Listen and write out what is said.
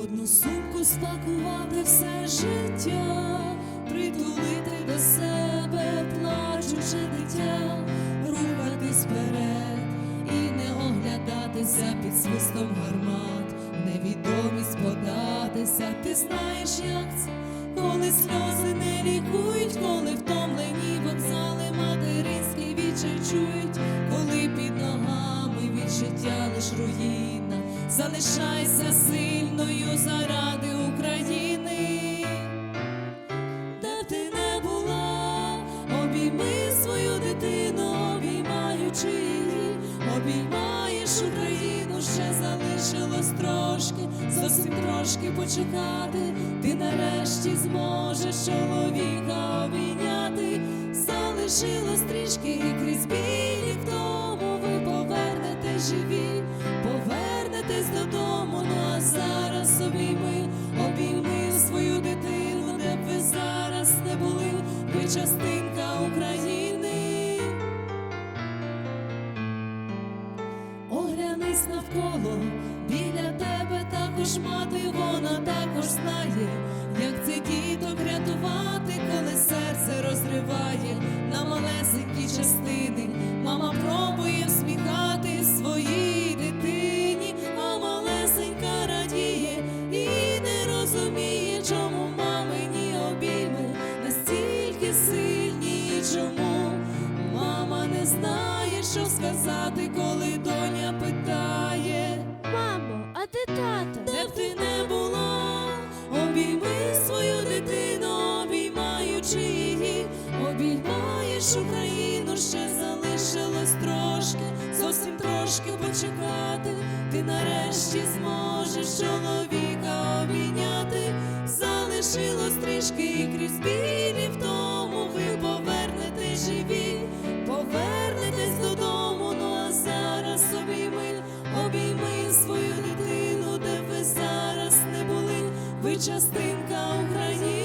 одну сумку спакувати все життя, притулити до себе плачуче дитя, рухатись вперед і не оглядатися під свистом гармат, невідомість податися. Ти знаєш, як це, коли сльози не лікують, коли втомлені вокзали материнські відчай чують, коли під ногами від життя лиш руїна, залишайся сильною заради України. Де б ти не була, обійми свою дитину, обіймаючи її, обіймаєш Україну, ще залишилось трошки, зовсім трошки почекати. Ти нарешті зможеш чоловіка обійняти. Залишилось трішки і крізь білі вдому ви повернете живі, частинка України. Оглянись навколо, біля тебе також мати, вона також знає, як це діток що сказати, коли доня питає. Мамо, а де тато? Де б ти не була, обійми свою дитину, обіймаючи її, обіймаєш Україну, ще залишилось трошки, зовсім трошки почекати. Ти нарешті зможеш чоловіка обійняти. Залишилось трішки і крізь білі ви частинка України.